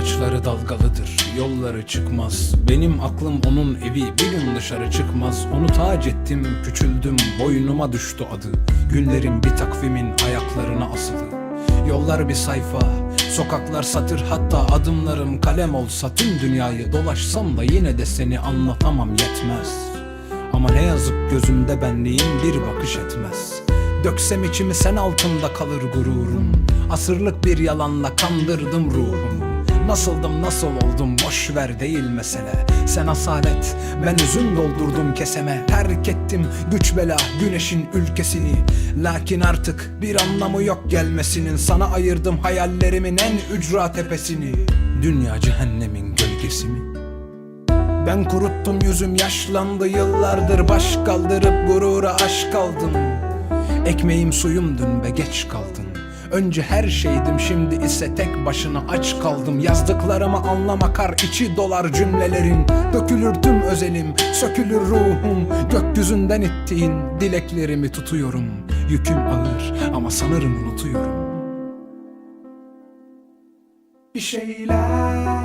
Bakışları dalgalıdır, yolları çıkmaz. Benim aklım onun evi, bir gün dışarı çıkmaz. Onu tac ettim, küçüldüm, boynuma düştü adı. Günlerim bir takvimin ayaklarına asılı. Yollar bir sayfa, sokaklar satır. Hatta adımlarım kalem olsa tüm dünyayı dolaşsam da Yine de seni anlatamam yetmez. Ama ne yazık gözümde benliğin bir bakış etmez. Döksem içimi sen altında kalır gururum. Asırlık bir yalanla kandırdım ruhumu Nasıldım nasıl oldum boş ver değil mesele. Sen asalet ben üzüm doldurdum keseme. Terk ettim güç bela güneşin ülkesini. Lakin artık bir anlamı yok gelmesinin. Sana ayırdım hayallerimin en ücra tepesini. Dünya cehennemin gölgesi mi? Ben kuruttum yüzüm yaşlandı yıllardır. Baş kaldırıp gurura aşk aldım Ekmeğim suyum dün be geç kaldın Önce her şeydim şimdi ise tek başına aç kaldım. Yazdıklarımı anlam akar içi dolar cümlelerin. Dökülür tüm özelim sökülür ruhum. Gökyüzünden ettiğin dileklerimi tutuyorum. Yüküm ağır ama sanırım unutuyorum. Bir şeyler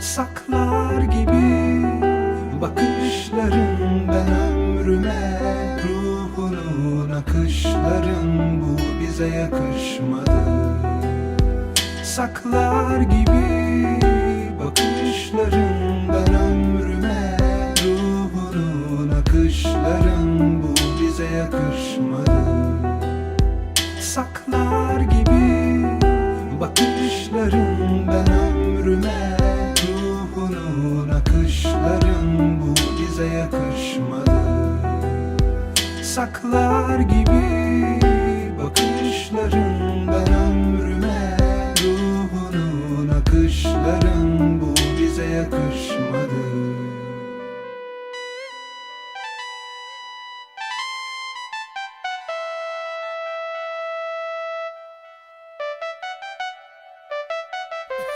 saklar gibi Bakışların ben ömrüme Ruhunun akışların bu bize yakışmadı. Saklar gibi bakışların ben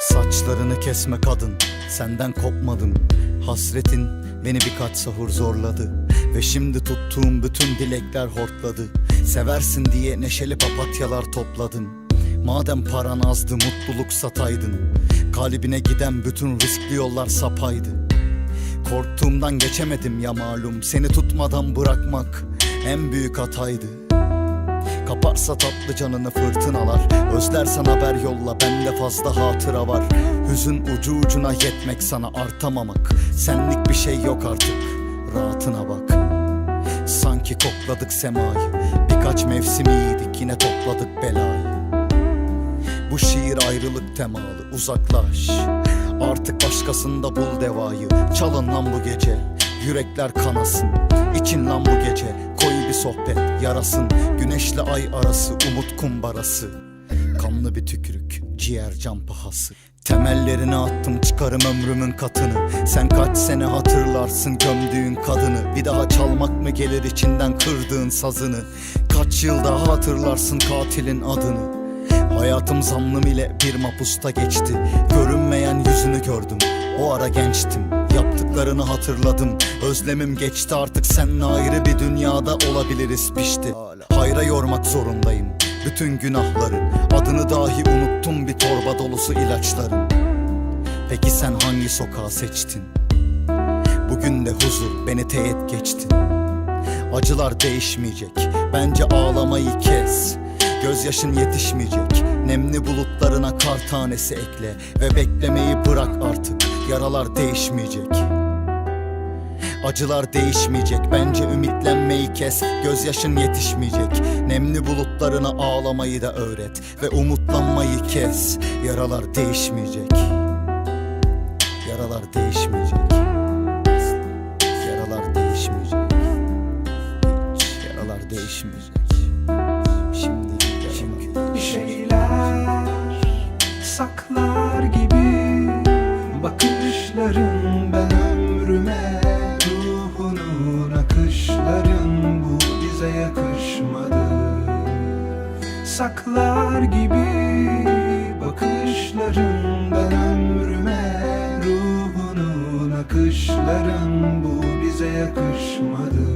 Saçlarını kesme kadın Senden kopmadım. Hasretin beni birkaç sahur zorladı. Ve şimdi tuttuğum bütün dilekler hortladı. Seversin diye neşeli papatyalar topladım Madem paran azdı mutluluk sataydın. Kalbine giden bütün riskli yollar sapaydı. Korktuğumdan geçemedim ya malum. Seni tutmadan bırakmak en büyük hataydı Kaparsa tatlı canını fırtınalar. Özlersen haber yolla bende fazla hatıra var. Hüzün ucu ucuna yetmek sana artamamak. Senlik bir şey yok artık rahatına bak. Sanki kokladık semayı Birkaç mevsim iyiydik yine topladık belayı. Bu şiir ayrılık temalı uzaklaş. Artık başkasında bul devayı Çalın lan bu gece Yürekler kanasın. İçin lan bu gece. Koy bir sohbet yarasın. Güneşle ay arası umut kumbarası. Kanlı bir tükürük ciğer can pahası. Temellerini attım çıkarım ömrümün katını. Sen kaç sene hatırlarsın gömdüğün kadını. Bir daha çalmak mı gelir içinden kırdığın sazını? Kaç yıl daha hatırlarsın katilin adını? Hayatım zannım ile bir mapusta geçti. Görünmeyen yüzünü gördüm. O ara gençtim Yaptıklarını hatırladım. Özlemim geçti artık seninle ayrı bir dünyada olabiliriz pişti. Hayra yormak zorundayım Bütün günahları Adını dahi unuttum bir torba dolusu ilaçların Peki sen hangi sokağı seçtin? Bugün de huzur beni teğet geçti Acılar değişmeyecek Bence ağlamayı kes. Gözyaşın yetişmeyecek Nemli bulutlarına kar tanesi ekle. Ve beklemeyi bırak artık Yaralar değişmeyecek Acılar değişmeyecek Bence ümitlenmeyi kes. Gözyaşın yetişmeyecek. Nemli bulutlarına ağlamayı da öğret Ve umutlanmayı kes. Yaralar değişmeyecek. Yaralar değişmeyecek. Yaralar değişmeyecek. Hiç Yaralar değişmeyecek bize yakışmadı. Saklar gibi bakışların ben ömrüme Ruhunun akışların bu bize yakışmadı